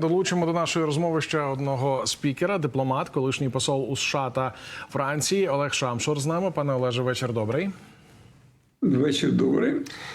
Долучимо до нашої розмови ще одного спікера, дипломат, колишній посол у США та Франції Олег Шамшур з нами. Пане Олеже, вечір добрий. Вечір добрий.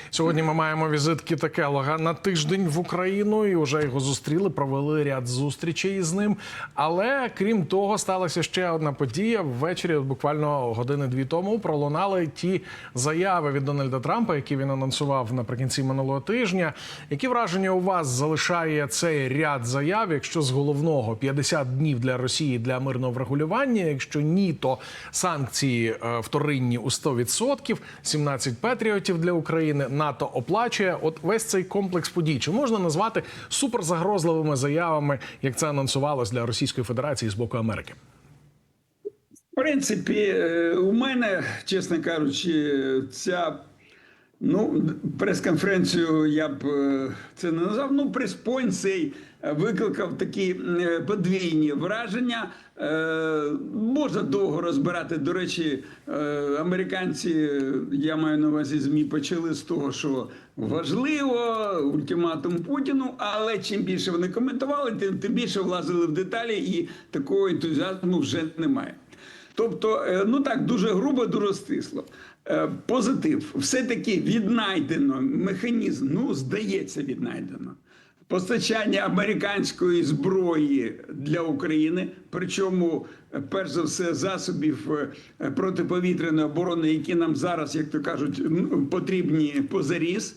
Сьогодні ми маємо візит Кіта Келлога на тиждень в Україну і вже його зустріли, провели ряд зустрічей з ним. Але крім того, сталася ще одна подія. Ввечері, буквально години-дві тому, пролунали ті заяви від Дональда Трампа, які він анонсував наприкінці минулого тижня. Які враження у вас залишає цей ряд заяв? Якщо з головного 50 днів для Росії для мирного врегулювання, якщо ні, то санкції е, вторинні у 100%, 17 патріотів для України, НАТО оплачує. От весь цей комплекс подій чи можна назвати суперзагрозливими заявами, як це анонсувалось для Російської Федерації з боку Америки? В принципі, е, у мене, чесно кажучи, ця ну, прес-конференцію я б е, це не назвав. Ну, прес-пойнт цей викликав такі е, подвійні враження. Е, Можна довго розбирати. До речі, е, американці, я маю на увазі ЗМІ, почали з того, що важливо ультиматум Путіну, але чим більше вони коментували, тим, тим більше влазили в деталі, і такого ентузіазму вже немає. Тобто, е, ну так, дуже грубо, дуже стисло. Е, Позитив, все-таки віднайдено механізм, ну, здається, віднайдено. Постачання американської зброї для України, причому, е, перш за все, засобів е, протиповітряної оборони, які нам зараз, як то кажуть, потрібні позаріз.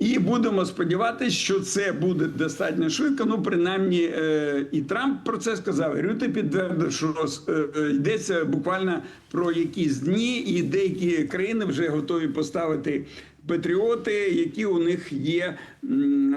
І будемо сподіватися, що це буде достатньо швидко. Ну, принаймні, е, і Трамп про це сказав. Рюти підтвердив, що е, йдеться буквально про якісь дні, і деякі країни вже готові поставити патріоти, які у них є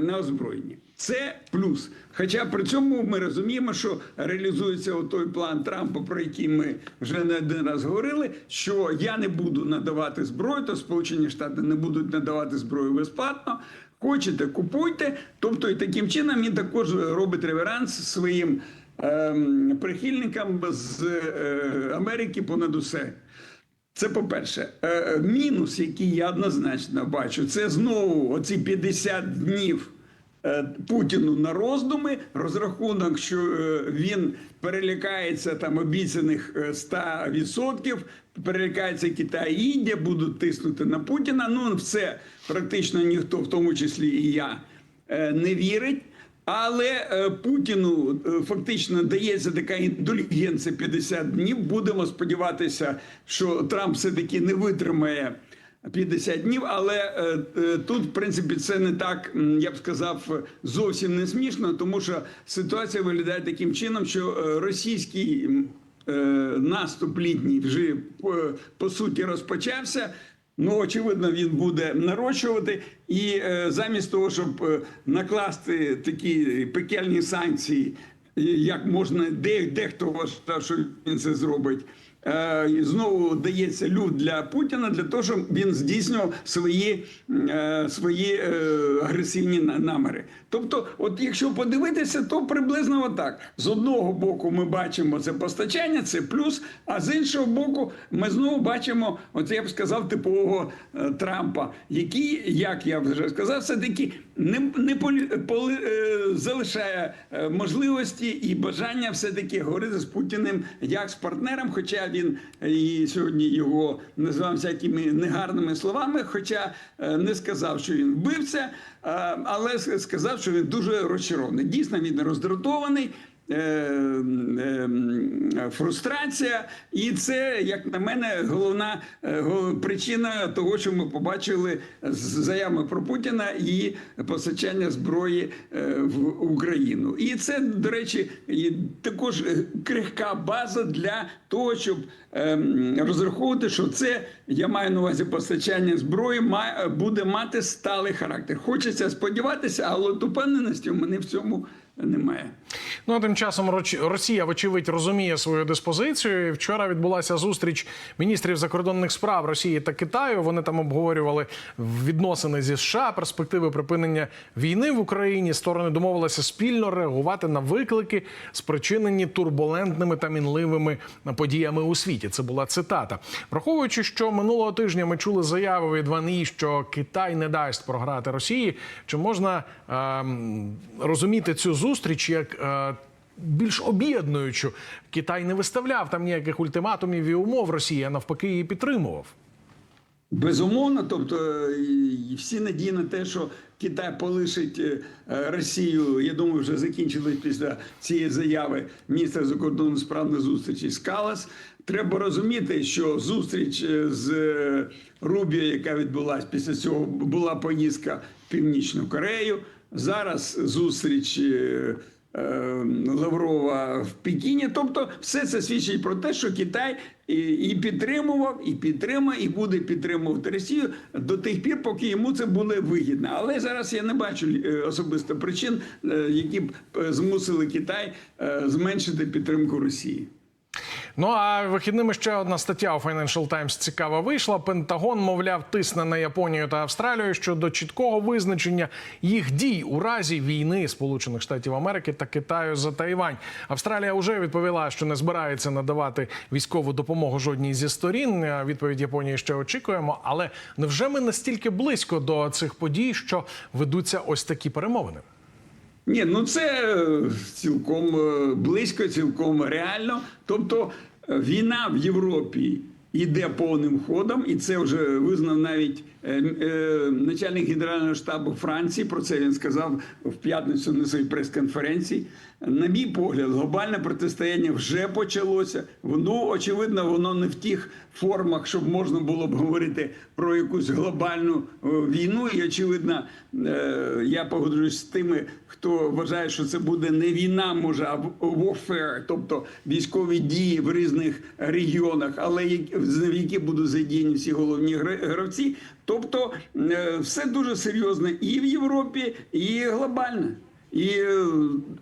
на озброєнні. Це плюс. Хоча при цьому ми розуміємо, що реалізується той план Трампа, про який ми вже не один раз говорили, що я не буду надавати зброю, то Сполучені Штати не будуть надавати зброю безплатно. Хочете, купуйте. Тобто, і таким чином він також робить реверанс своїм ем, прихильникам з е, Америки понад усе. Це по-перше, Е, мінус, який я однозначно бачу, це знову оці 50 днів е, Путіну на роздуми. Розрахунок, що е, він перелякається там обіцяних е, 100%, перелякається Китай і Індія, будуть тиснути на Путіна. Ну, в це практично ніхто, в тому числі і я, е, не вірить. Але е, Путіну е, фактично дається така індульгенція 50 днів. Будемо сподіватися, що Трамп все таки не витримає 50 днів. Але е, е, тут, в принципі, це не так, я б сказав, зовсім не смішно, тому що ситуація виглядає таким чином, що е, російський наступ літній вже по, суті розпочався. Ну, очевидно, він буде нарощувати, і замість того, щоб накласти такі пекельні санкції, як можна, де, дехто вважав, що він це зробить. Е, Знову дається люд для Путіна для того, щоб він здійснював свої, е, свої е, агресивні на- наміри. Тобто, от якщо подивитися, то приблизно отак. З одного боку, ми бачимо це постачання, це плюс. А з іншого боку, ми знову бачимо, от я б сказав, типового Трампа, який, як я вже сказав, все таки не, не полі, поли, залишає можливості і бажання все таки говорити з Путіним як з партнером. Хоча він е, і сьогодні його назвав всякими негарними словами, хоча е, не сказав, що він вбивця, е, але сказав, що він дуже розчарований. Дійсно, він роздратований. Е, е, Фрустрація, і це, як на мене, головна е, причина того, що ми побачили з заявами про Путіна і постачання зброї в Україну. І це, до речі, також крихка база для того, щоб ем, розраховувати, що це я маю на увазі постачання зброї, буде мати сталий характер. Хочеться сподіватися, але от упевненості в мене в цьому немає. Ну а тим часом Росія, вочевидь, розуміє свою диспозицію. Вчора відбулася зустріч міністрів закордонних справ Росії та Китаю. Вони там обговорювали відносини зі США, перспективи припинення війни в Україні. Сторони домовилися спільно реагувати на виклики, спричинені турбулентними та мінливими подіями у світі. Це була цитата. Враховуючи, що минулого тижня ми чули заяви від Ван І, що Китай не дасть програти Росії. Чи можна ем, розуміти цю зустріч як е, більш об'єднуючу? Китай не виставляв там ніяких ультиматумів і умов Росії, а навпаки, її підтримував. Безумовно, тобто і всі надії на те, що Китай полишить е, е, Росію, я думаю, вже закінчились після цієї заяви міністра закордонних справ на зустрічі з Калас. Треба розуміти, що зустріч е, з е, Рубіо, яка відбулася після цього, була поїздка в Північну Корею. Зараз зустріч. Е, Лаврова в Пекіні. Тобто, все це свідчить про те, що Китай і, підтримував, і підтримує, і буде підтримувати Росію до тих пір, поки йому це буде вигідно. Але зараз я не бачу е, особисто причин, е, які б змусили Китай зменшити підтримку Росії. Ну а вихідними ще одна стаття у Financial Times цікава вийшла. Пентагон, мовляв, тисне на Японію та Австралію щодо чіткого визначення їх дій у разі війни Сполучених Штатів Америки та Китаю за Тайвань. Австралія вже відповіла, що не збирається надавати військову допомогу жодній зі сторін. Відповідь Японії ще очікуємо. Але невже ми настільки близько до цих подій, що ведуться ось такі перемовини? Ні, ну це е, цілком е, близько, цілком реально. Тобто е, війна в Європі йде повним ходом, і це вже визнав навіть начальник генерального штабу Франції. Про це він сказав в п'ятницю на своїй прес-конференції. На мій погляд, глобальне протистояння вже почалося. Воно очевидно, воно не в тих формах, щоб можна було б говорити про якусь глобальну е, війну. І очевидно, е, я погоджуюсь з тими, хто вважає, що це буде не війна, може, а warfare, тобто військові дії в різних регіонах, але в які будуть задіяні всі головні гра- гравці. Тобто, е, все дуже серйозно і в Європі, і глобально. І е,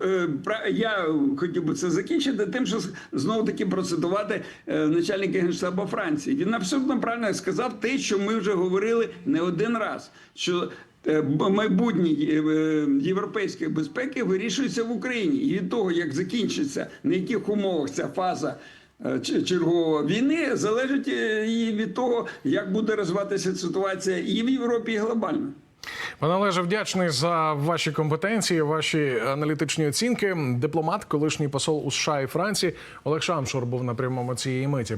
е, я хотів би це закінчити тим, що знову таки процитувати е, начальника генштабу Франції. Він абсолютно правильно сказав те, що ми вже говорили не один раз. Що майбутнє європейської безпеки вирішується в Україні, і від того, як закінчиться на яких умовах ця фаза. Е, Чергової війни залежить е, і від того, як буде розвиватися ситуація і в Європі, і глобально. Пане Олеже, вдячний за ваші компетенції, ваші аналітичні оцінки. Дипломат, колишній посол у США і Франції Олег Шамшур був на прямому цієї миті.